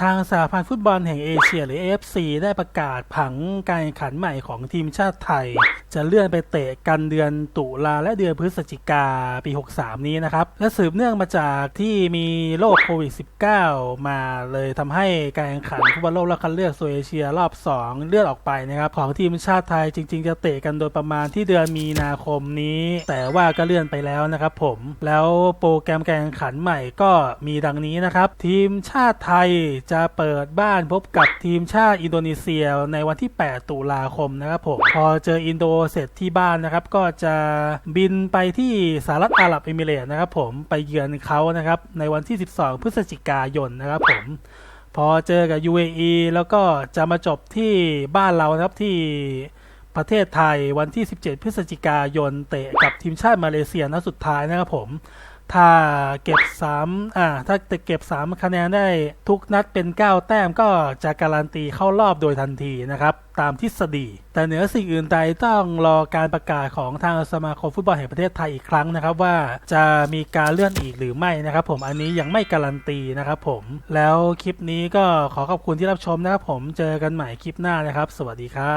ทางสหพันธ์ฟุตบอลแห่งเอเชียหรือ AFC ได้ประกาศผังการแข่งขันใหม่ของทีมชาติไทยจะเลื่อนไปเตะกันเดือนตุลาและเดือนพฤศจิกาปี 63 นี้นะครับ และสืบเนื่องมาจากที่มีโรคโควิด -19 มาเลยทำให้การแข่งขันฟุตบอลโลกและคัดเลือกโซนเอเชียรอบ 2 เลื่อนออกไปนะครับ ของทีมชาติไทยจริง ๆ จะเตะกันโดยประมาณที่เดือนมีนาคมนี้ แต่ว่าก็เลื่อนไปแล้วนะครับผมแล้วโปรแกรมการแข่งขันใหม่ก็มีดังนี้นะครับ ทีมชาติไทยจะเปิดบ้านพบกับทีมชาติอินโดนีเซียในวันที่ 8 ตุลาคมนะครับผมพอเจออินโดเสร็จที่บ้านนะครับ ก็จะบินไปที่สหรัฐอาหรับเอมิเรตส์นะครับ ผมไปเยือนเขานะครับ ในวันที่ 12 พฤศจิกายนนะครับ ผมพอเจอกับ UAE แล้วก็จะมาจบที่บ้านเรานะครับที่ประเทศไทยวันที่ 17 พฤศจิกายนเตะกับทีมชาติมาเลเซียนัดสุดท้ายนะครับผม ถ้าเก็บ3อ่าถ้าเก็บ 3 คะแนนได้ทุกนัดเป็น 9 แต้มก็จะการันตีเข้ารอบโดยทันทีนะครับ ตามทฤษฎี แต่เหนือสิ่งอื่นใดต้องรอการประกาศของทางสมาคมฟุตบอลแห่งประเทศไทยอีกครั้งนะครับ ว่าจะมีการเลื่อนอีกหรือไม่นะครับ ผมอันนี้ยังไม่การันตีนะครับผม แล้วคลิปนี้ก็ขอขอบคุณที่รับชมนะครับผมเจอกันใหม่คลิปหน้านะครับ สวัสดีครับ